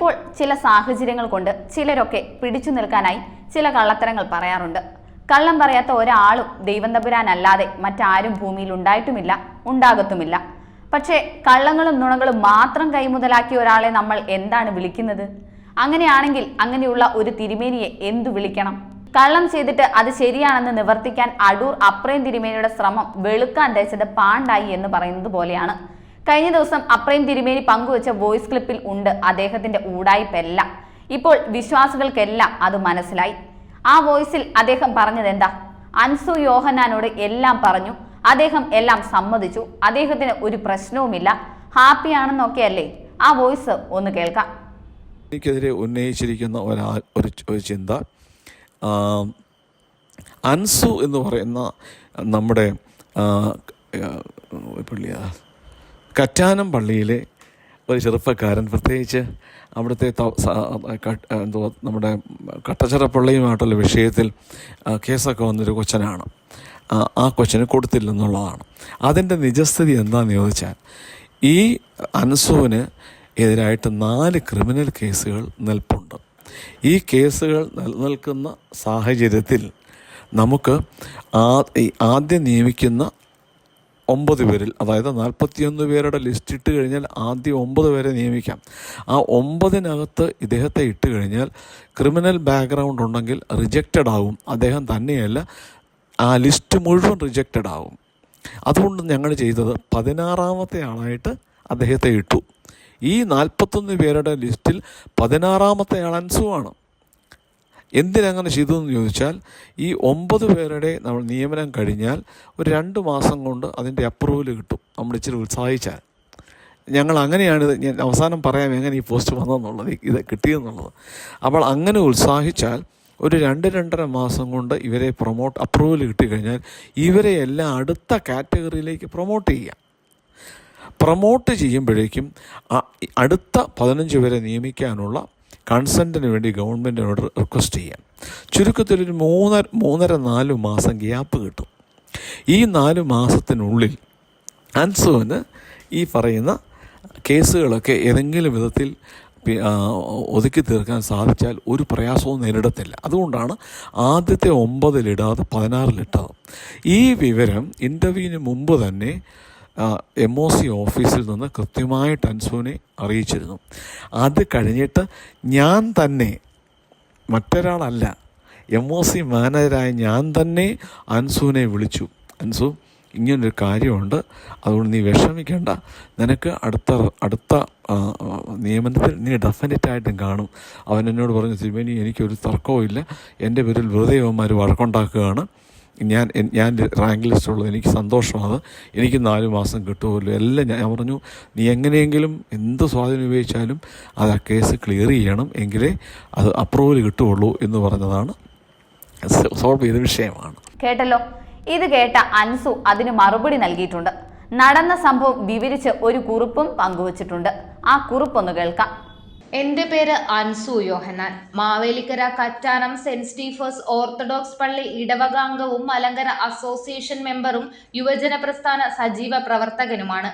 ചിലപ്പോൾ ചില സാഹചര്യങ്ങൾ കൊണ്ട് ചിലരൊക്കെ പിടിച്ചു നിൽക്കാനായി ചില കള്ളത്തരങ്ങൾ പറയാറുണ്ട്. കള്ളം പറയാത്ത ഒരാളും ദൈവം തമ്പുരാനല്ലാതെ മറ്റാരും ഭൂമിയിൽ ഉണ്ടായിട്ടുമില്ല ഉണ്ടാകത്തുമില്ല. പക്ഷേ കള്ളങ്ങളും നുണകളും മാത്രം കൈമുതലാക്കിയ ഒരാളെ നമ്മൾ എന്താണ് വിളിക്കുന്നത്? അങ്ങനെയാണെങ്കിൽ അങ്ങനെയുള്ള ഒരു തിരുമേനിയെ എന്തു വിളിക്കണം? കള്ളം ചെയ്തിട്ട് അത് ശരിയാണെന്ന് നിവർത്തിക്കാൻ അടൂർ അപ്രേം തിരുമേനിയുടെ ശ്രമം വെളുക്കാൻ തേച്ചത് പാണ്ടായി എന്ന് പറയുന്നത് പോലെയാണ്. കഴിഞ്ഞ ദിവസം അപ്രേം തിരുമേനി പങ്കുവച്ച വോയിസ് ക്ലിപ്പിൽ ഉണ്ട് അദ്ദേഹത്തിന്റെ ഊടായ്പെല്ലാം. ഇപ്പോൾ വിശ്വാസികൾക്കെല്ലാം അത് മനസ്സിലായി. ആ വോയിസിൽ അദ്ദേഹം പറഞ്ഞത് എന്താ അൻസു യോഹനാനോട് എല്ലാം പറഞ്ഞു അദ്ദേഹം എല്ലാം സമ്മതിച്ചു അദ്ദേഹത്തിന് ഒരു പ്രശ്നവുമില്ല ഹാപ്പിയാണെന്നൊക്കെയല്ലേ ആ വോയിസ് ഒന്ന് കേൾക്കാം. എനിക്കെതിരെ ഉന്നയിച്ചിരിക്കുന്ന ഒരാ ഒരു ചിന്ത. അൻസു എന്ന് പറയുന്ന നമ്മുടെ പള്ളിയാ കറ്റാനം പള്ളിയിലെ ഒരു ചെറുപ്പക്കാരൻ പ്രത്യേകിച്ച് അവിടുത്തെ എന്തോ നമ്മുടെ കട്ടച്ചിറപ്പള്ളിയുമായിട്ടുള്ള വിഷയത്തിൽ കേസൊക്കെ വന്നൊരു കൊച്ചനാണ്. ആ, കൊച്ചന് കൊടുത്തില്ലെന്നുള്ളതാണ്. അതിന്റെ നിജസ്ഥിതി എന്താണെന്ന് ചോദിച്ചാൽ ഈ അൻസുവിന് എതിരായിട്ട് നാല് ക്രിമിനൽ കേസുകൾ നിൽപ്പുണ്ട്. ഈ കേസുകൾ നിലനിൽക്കുന്ന സാഹചര്യത്തിൽ നമുക്ക് ആദ്യം നിയമിക്കുന്ന ഒമ്പത് പേരിൽ അതായത് നാൽപ്പത്തിയൊന്ന് പേരുടെ ലിസ്റ്റ് ഇട്ട് കഴിഞ്ഞാൽ ആദ്യം ഒമ്പത് പേരെ നിയമിക്കാം. ആ ഒമ്പതിനകത്ത് ഇദ്ദേഹത്തെ ഇട്ട് കഴിഞ്ഞാൽ ക്രിമിനൽ ബാക്ക്ഗ്രൗണ്ട് ഉണ്ടെങ്കിൽ റിജക്റ്റഡ് ആവും. അദ്ദേഹം തന്നെയല്ല ആ ലിസ്റ്റ് മുഴുവൻ റിജക്റ്റഡ് ആവും. അതുകൊണ്ട് ഞങ്ങൾ ചെയ്തത് പതിനാറാമത്തെ ആളായിട്ട് അദ്ദേഹത്തെ ഇട്ടു. ഈ നാൽപ്പത്തൊന്ന് പേരുടെ ലിസ്റ്റിൽ പതിനാറാമത്തെ ആൾ അൻസുവാണ് എന്തിനങ്ങനെ ചെയ്തു എന്ന് ചോദിച്ചാൽ ഈ ഒമ്പത് പേരുടെ നമ്മൾ നിയമനം കഴിഞ്ഞാൽ ഒരു രണ്ട് മാസം കൊണ്ട് അതിന്റെ അപ്രൂവൽ കിട്ടും. നമ്മൾ ഇച്ചിരി ഉത്സാഹിച്ചാൽ. ഞങ്ങൾ അങ്ങനെയാണ് ഇത് ഞാൻ അവസാനം പറയാം എങ്ങനെ ഈ പോസ്റ്റ് വന്നതെന്നുള്ളത് ഇത് കിട്ടിയെന്നുള്ളത്. അപ്പോൾ അങ്ങനെ ഉത്സാഹിച്ചാൽ ഒരു രണ്ട് രണ്ടര മാസം കൊണ്ട് ഇവരെ പ്രൊമോട്ട് അപ്രൂവൽ കിട്ടിക്കഴിഞ്ഞാൽ ഇവരെ എല്ലാം അടുത്ത കാറ്റഗറിയിലേക്ക് പ്രൊമോട്ട് ചെയ്യാം. പ്രൊമോട്ട് ചെയ്യുമ്പോഴേക്കും അടുത്ത പതിനഞ്ച് പേരെ നിയമിക്കാനുള്ള കൺസെന്റിന് വേണ്ടി ഗവൺമെന്റിനോട് റിക്വസ്റ്റ് ചെയ്യാം. ചുരുക്കത്തിൽ ഒരു മൂന്നര മൂന്നര നാല് മാസം ഗ്യാപ്പ് കിട്ടും. ഈ നാല് മാസത്തിനുള്ളിൽ അൻസുവിന് ഈ പറയുന്ന കേസുകളൊക്കെ ഏതെങ്കിലും വിധത്തിൽ ഒതുക്കി തീർക്കാൻ സാധിച്ചാൽ ഒരു പ്രയാസവും നേരിടത്തില്ല. അതുകൊണ്ടാണ് ആദ്യത്തെ ഒമ്പതിലിടാതെ പതിനാറിലിട്ടത് ഈ വിവരം ഇന്റർവ്യൂവിന് മുമ്പ് തന്നെ എം ഒ സി ഓഫീസിൽ നിന്ന് കൃത്യമായിട്ട് അൻസുവിനെ അറിയിച്ചിരുന്നു. അത് കഴിഞ്ഞിട്ട് ഞാൻ തന്നെ മറ്റൊരാളല്ല എം ഒ സി മാനേജരായ ഞാൻ തന്നെ അൻസുവിനെ വിളിച്ചു. അൻസു ഇങ്ങനൊരു കാര്യമുണ്ട് അതുകൊണ്ട് നീ വിഷമിക്കേണ്ട. നിനക്ക് അടുത്ത അടുത്ത നിയമനത്തിൽ നീ ഡെഫിനറ്റായിട്ടും കാണും. അവൻ എന്നോട് പറഞ്ഞു ശിവനി എനിക്കൊരു തർക്കവും ഇല്ല എന്റെ പേരിൽ വെറുതെ അവന്മാർ വഴക്കുണ്ടാക്കുകയാണ്. ഞാൻ ഞാൻ റാങ്ക് ലിസ്റ്റുള്ളത് എനിക്ക് സന്തോഷമാണ്. എനിക്ക് നാല് മാസം കിട്ടുമല്ലോ. എല്ലാം ഞാൻ പറഞ്ഞു നീ എങ്ങനെയെങ്കിലും എന്ത് സ്വാധീനം ഉപയോഗിച്ചാലും അത് ആ കേസ് ക്ലിയർ ചെയ്യണം എങ്കിലേ അത് അപ്രൂവൽ കിട്ടുകയുള്ളൂ എന്ന് പറഞ്ഞതാണ്. സോൾവ് ചെയ്ത വിഷയമാണ്. കേട്ടല്ലോ. ഇത് കേട്ട അൻസു അതിന് മറുപടി നൽകിയിട്ടുണ്ട്. നടന്ന സംഭവം വിവരിച്ച് ഒരു കുറിപ്പും പങ്കുവച്ചിട്ടുണ്ട്. ആ കുറിപ്പൊന്ന് കേൾക്കാം. എന്റെ പേര് Ansu Yohannan Mavelikkara Kattanam saint Stephen's orthodox പള്ളി ഇടവകാംഗവും മലങ്കര അസോസിയേഷൻ മെമ്പറും യുവജന പ്രസ്ഥാന സജീവ പ്രവർത്തകനുമാണ്.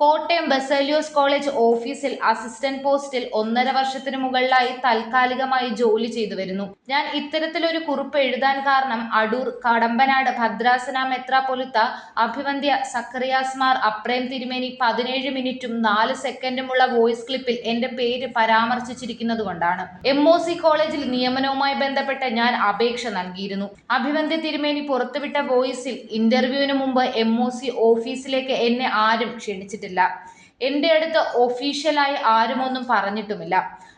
കോട്ടയം ബസേലിയോസ് കോളേജ് ഓഫീസിൽ അസിസ്റ്റന്റ് പോസ്റ്റിൽ ഒന്നര വർഷത്തിന് മുകളിലായി താൽക്കാലികമായി ജോലി ചെയ്തു വരുന്നു. ഞാൻ ഇത്തരത്തിലൊരു കുറിപ്പ് എഴുതാൻ കാരണം അടൂർ കടമ്പനാട് ഭദ്രാസന മെത്രാപൊലിത്ത അഭിവന്ധ്യ സക്രിയാസ്മാർ അപ്രേം തിരുമേനി പതിനേഴ് മിനിറ്റും നാല് സെക്കൻഡുമുള്ള വോയിസ് ക്ലിപ്പിൽ എന്റെ പേര് പരാമർശിച്ചിരിക്കുന്നത് കൊണ്ടാണ്. എം ഒ സി കോളേജിൽ നിയമനവുമായി ബന്ധപ്പെട്ട് ഞാൻ അപേക്ഷ നൽകിയിരുന്നു. അഭിവന്ധ്യ തിരുമേനി പുറത്തുവിട്ട വോയിസിൽ ഇന്റർവ്യൂവിന് മുമ്പ് എം ഒ സി ഓഫീസിലേക്ക് എന്നെ ആരും ക്ഷണിച്ചിട്ടില്ല. എന്റെ അടുത്ത് ഒഫീഷ്യലായി ആരുമൊന്നും പറഞ്ഞിട്ടുമില്ല.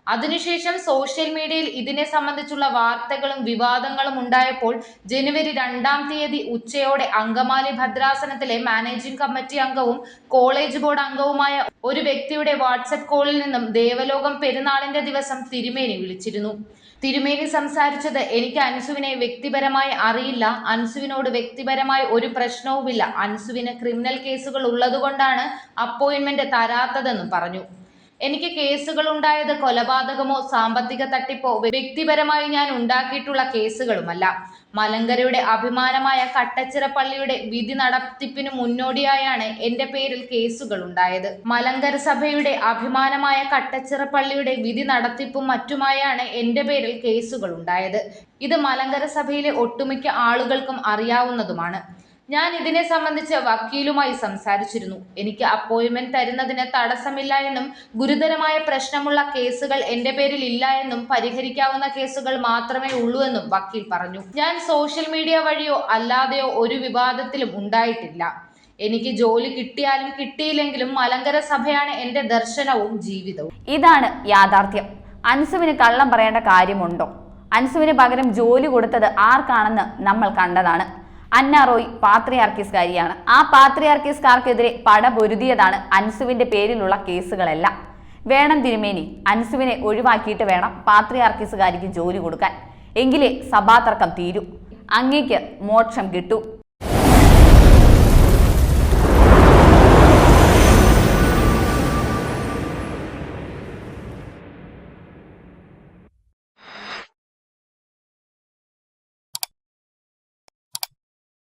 അതിനുശേഷം സോഷ്യൽ മീഡിയയിൽ ഇതിനെ സംബന്ധിച്ചുള്ള വാർത്തകളും വിവാദങ്ങളും ഉണ്ടായപ്പോൾ ജനുവരി രണ്ടാം തീയതി ഉച്ചയോടെ അങ്കമാലി ഭദ്രാസനത്തിലെ മാനേജിംഗ് കമ്മിറ്റി അംഗവും കോളേജ് ബോർഡ് അംഗവുമായ ഒരു വ്യക്തിയുടെ വാട്സപ്പ് കോളിൽ നിന്നും ദേവലോകം പെരുന്നാളിന്റെ ദിവസം തിരുമേനി വിളിച്ചിരുന്നു. തിരുമേനി സംസാരിച്ചത് എനിക്ക് അൻസുവിനെ വ്യക്തിപരമായി അറിയില്ല. അൻസുവിനോട് വ്യക്തിപരമായി ഒരു പ്രശ്നവുമില്ല. അൻസുവിന് ക്രിമിനൽ കേസുകൾ ഉള്ളതുകൊണ്ടാണ് അപ്പോയിൻമെന്റ് തരാത്തതെന്നും പറഞ്ഞു. എനിക്ക് കേസുകൾ ഉണ്ടായത് കൊലപാതകമോ സാമ്പത്തിക തട്ടിപ്പോ വ്യക്തിപരമായി ഞാൻ ഉണ്ടാക്കിയിട്ടുള്ള കേസുകളുമല്ല. മലങ്കരയുടെ അഭിമാനമായ കട്ടച്ചിറ പള്ളിയുടെ വിധി നടത്തിപ്പിന് മുന്നോടിയായാണ് എന്റെ പേരിൽ കേസുകൾ ഉണ്ടായത് മലങ്കര സഭയുടെ അഭിമാനമായ കട്ടച്ചിറ പള്ളിയുടെ വിധി നടത്തിപ്പും മറ്റുമായാണ് എന്റെ പേരിൽ കേസുകൾ ഉണ്ടായത് ഇത് മലങ്കര സഭയിലെ ഒട്ടുമിക്ക ആളുകൾക്കും അറിയാവുന്നതുമാണ്. ഞാൻ ഇതിനെ സംബന്ധിച്ച് വക്കീലുമായി സംസാരിച്ചിരുന്നു. എനിക്ക് അപ്പോയിൻമെന്റ് തരുന്നതിന് തടസ്സമില്ല എന്നും ഗുരുതരമായ പ്രശ്നമുള്ള കേസുകൾ എന്റെ പേരിൽ ഇല്ല എന്നും പരിഹരിക്കാവുന്ന കേസുകൾ മാത്രമേ ഉള്ളൂ എന്നും വക്കീൽ പറഞ്ഞു. ഞാൻ സോഷ്യൽ മീഡിയ വഴിയോ അല്ലാതെയോ ഒരു വിവാദത്തിലും ഉണ്ടായിട്ടില്ല. എനിക്ക് ജോലി കിട്ടിയാലും കിട്ടിയില്ലെങ്കിലും മലങ്കര സഭയാണ് എന്റെ ദർശനവും ജീവിതവും. ഇതാണ് യാഥാർത്ഥ്യം. അൻസുവിന് കള്ളം പറയേണ്ട കാര്യമുണ്ടോ? അൻസുവിന് പകരം ജോലി കൊടുത്തത് ആർക്കാണെന്ന് നമ്മൾ കണ്ടതാണ്. അന്ന റോയ് പാത്രിയാർക്കിസ്കാരിയാണ്. ആ പാത്രിയാർക്കിസ്കാർക്കെതിരെ പടപൊരുതിയതാണ് അൻസുവിന്റെ പേരിലുള്ള കേസുകളെല്ലാം. വേണം തിരുമേനി അൻസുവിനെ ഒഴിവാക്കിയിട്ട് വേണം പാത്രിയാർക്കിസുകാരിക്ക് ജോലി കൊടുക്കാൻ. എങ്കിലേ സഭാതർക്കം തീരൂ. അങ്ങേക്ക് മോക്ഷം കിട്ടൂ.